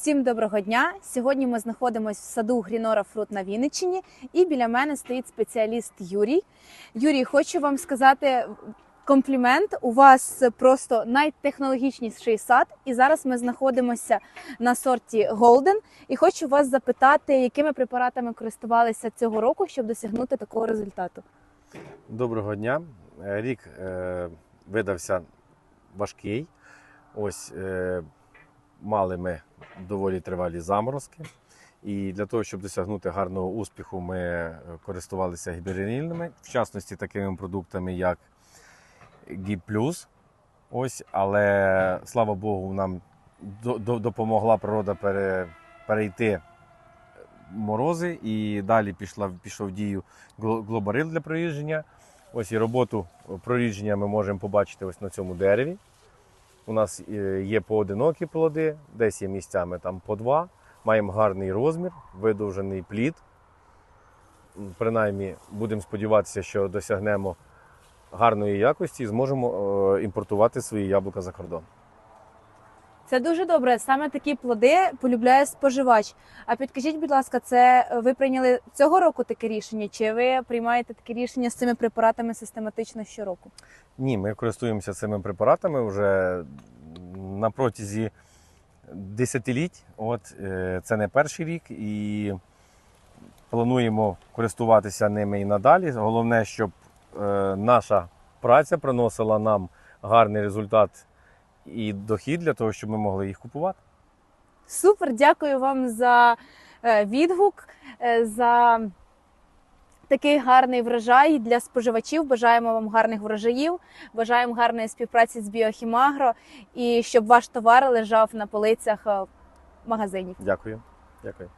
Всім доброго дня! Сьогодні ми знаходимося в саду Грінора Фрут на Вінниччині, і біля мене стоїть спеціаліст Юрій. Юрій, хочу вам сказати комплімент. У вас просто найтехнологічніший сад, і зараз ми знаходимося на сорті Golden. І хочу вас запитати, якими препаратами користувалися цього року, щоб досягнути такого результату. Доброго дня. Е, Рік е, видався важкий. Ось е, мали ми доволі тривалі заморозки. І для того, щоб досягнути гарного успіху, ми е, користувалися гібернільними, в частності такими продуктами, як Гіб але слава Богу, нам до- до- допомогла природа пере, перейти морози, і далі пішла, пішов в дію глобарил для проїждження. Ось і роботу прорідження ми можемо побачити ось на цьому дереві. У нас е, є поодинокі плоди, десь є місцями там по два. Маємо гарний розмір, видовжений плід. Принаймні, будемо сподіватися, що досягнемо гарної якості і зможемо е, імпортувати свої яблука за кордон. Це дуже добре. Саме такі плоди полюбляє споживач. А підкажіть, будь ласка, це ви прийняли цього року таке рішення? Чи ви приймаєте таке рішення з цими препаратами систематично щороку? Ні, ми користуємося цими препаратами вже на протязі десятиліть. От е, це не перший рік, і плануємо користуватися ними і надалі. Головне, щоб е, наша праця приносила нам гарний результат і дохід для того, щоб ми могли їх купувати. Супер, дякую вам за е, відгук, е, за такий гарний врожай для споживачів. Бажаємо вам гарних врожаїв, бажаємо гарної співпраці з Біохімагро і щоб ваш товар лежав на полицях е, магазинів. Дякую. Дякую.